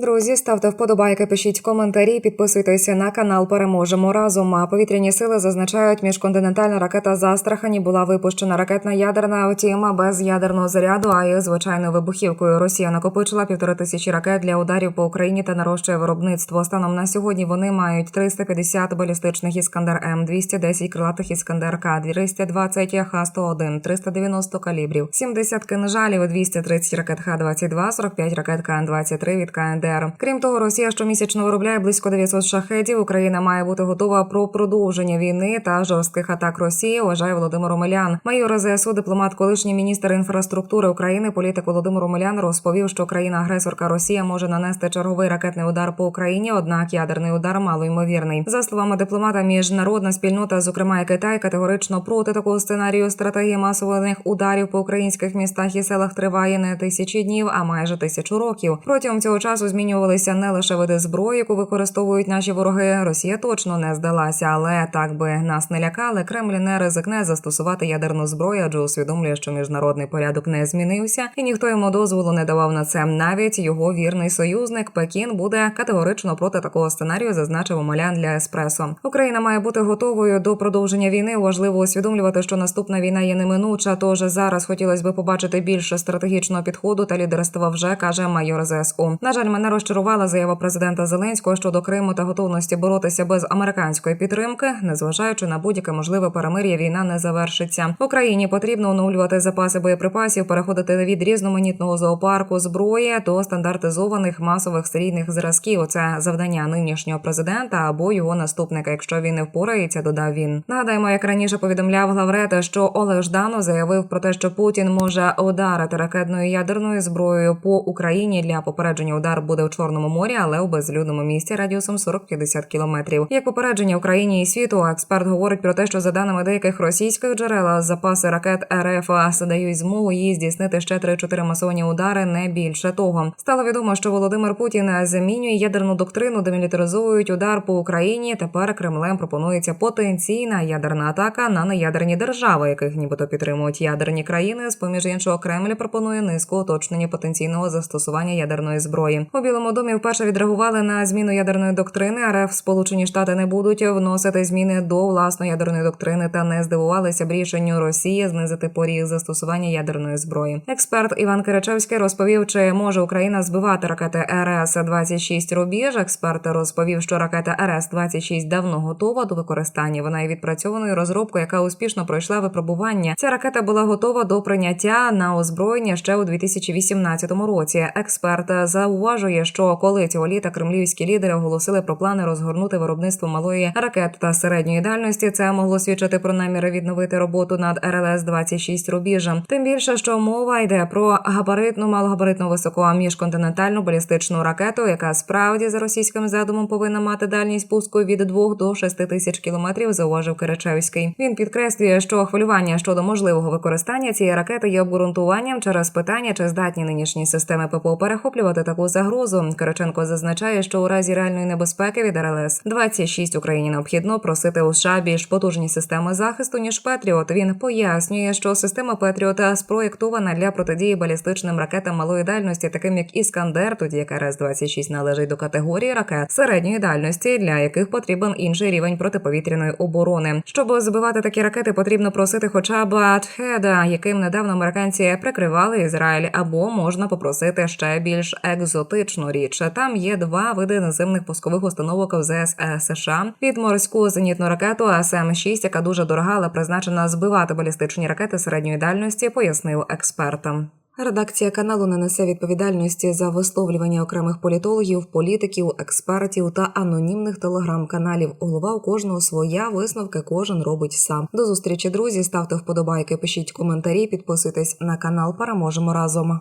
Друзі, ставте вподобайки, пишіть коментарі, підписуйтеся на канал. Переможемо разом. А повітряні сили зазначають, міжконтинентальна ракета Застрахані була випущена ракетна ядерна, втім без ядерного заряду. А їх звичайною вибухівкою Росія накопичила півтори тисячі ракет для ударів по Україні та нарощує виробництво. Станом на сьогодні вони мають 350 балістичних іскандер М, 210 крилатих іскандер К, 220 Х-101, 390 калібрів, 70 кинжалів, 230 ракет Х-22, 45 ракет КН-23 від КНДР. Крім того, Росія щомісячно виробляє близько 900 шахедів. Україна має бути готова про продовження війни та жорстких атак Росії. Вважає Володимир Омелян. Майор ЗСУ, дипломат, колишній міністр інфраструктури України, політик Володимир Омелян розповів, що країна-агресорка Росія може нанести черговий ракетний удар по Україні. Однак ядерний удар мало ймовірний. За словами дипломата, міжнародна спільнота, зокрема і Китай, категорично проти такого сценарію. Стратегія масових ударів по українських містах і селах триває не тисячі днів, а майже тисячу років. Протягом цього часу змінювалися не лише види зброї, яку використовують наші вороги. Росія точно не здалася, але так би нас не лякали. Кремль не ризикне застосувати ядерну зброю, адже усвідомлює, що міжнародний порядок не змінився, і ніхто йому дозволу не давав на це. Навіть його вірний союзник Пекін буде категорично проти такого сценарію, зазначив Омелян для еспресо. Україна має бути готовою до продовження війни. Важливо усвідомлювати, що наступна війна є неминуча. Тож зараз хотілося б побачити більше стратегічного підходу та лідерства. Вже каже майор ЗСУ. На жаль, мене розчарувала заява президента Зеленського щодо Криму та готовності боротися без американської підтримки, незважаючи на будь-яке можливе перемир'я, війна не завершиться. Україні потрібно оновлювати запаси боєприпасів, переходити від різноманітного зоопарку зброї до стандартизованих масових серійних зразків. Це завдання нинішнього президента або його наступника. Якщо він не впорається, додав він. Нагадаємо, як раніше повідомляв главрета, що Олег Жданов заявив про те, що Путін може ударити ракетною ядерною зброєю по Україні для попередження удар буде в Чорному морі, але у безлюдному місті радіусом 40-50 кілометрів. Як попередження Україні і світу, експерт говорить про те, що за даними деяких російських джерел, запаси ракет РФ дають змогу їй здійснити ще 3-4 масовані удари, не більше того. Стало відомо, що Володимир Путін замінює ядерну доктрину, демілітаризують удар по Україні. Тепер Кремлем пропонується потенційна ядерна атака на неядерні держави, яких нібито підтримують ядерні країни. З поміж іншого, Кремль пропонує низку уточнення потенційного застосування ядерної зброї. Білому домі вперше відреагували на зміну ядерної доктрини. РФ Сполучені Штати не будуть вносити зміни до власної ядерної доктрини та не здивувалися б рішенню Росії знизити поріг застосування ядерної зброї. Експерт Іван Киричевський розповів, чи може Україна збивати ракети РС 26 рубіж. Експерт розповів, що ракета РС 26 давно готова до використання. Вона є відпрацьованою розробкою, яка успішно пройшла випробування. Ця ракета була готова до прийняття на озброєння ще у 2018 році. Експерт зауважує, що коли цього літа кремлівські лідери оголосили про плани розгорнути виробництво малої ракет та середньої дальності, це могло свідчити про наміри відновити роботу над РЛС 26 рубіжем. Тим більше, що мова йде про габаритну, малогабаритну високо міжконтинентальну балістичну ракету, яка справді за російським задумом повинна мати дальність пуску від 2 до 6 тисяч кілометрів. Зауважив Киричевський. Він підкреслює, що хвилювання щодо можливого використання цієї ракети є обґрунтуванням через питання, чи здатні нинішні системи ППО перехоплювати таку загрозу. Кириченко зазначає, що у разі реальної небезпеки від РЛС 26 Україні необхідно просити у США більш потужні системи захисту ніж Петріот. Він пояснює, що система Петріота спроєктована для протидії балістичним ракетам малої дальності, таким як Іскандер, тоді як РС 26 належить до категорії ракет середньої дальності, для яких потрібен інший рівень протиповітряної оборони. Щоб збивати такі ракети, потрібно просити хоча б Атхеда, яким недавно американці прикривали Ізраїль, або можна попросити ще більш екзотичну річ. Там є два види наземних пускових установок ЗС США від морську зенітну ракету АСМ-6, яка дуже дорога, але призначена збивати балістичні ракети середньої дальності, пояснив експертам. Редакція каналу не несе відповідальності за висловлювання окремих політологів, політиків, експертів та анонімних телеграм-каналів. Голова у кожного своя висновки кожен робить сам. До зустрічі, друзі. Ставте вподобайки, пишіть коментарі, підписуйтесь на канал. Переможемо разом.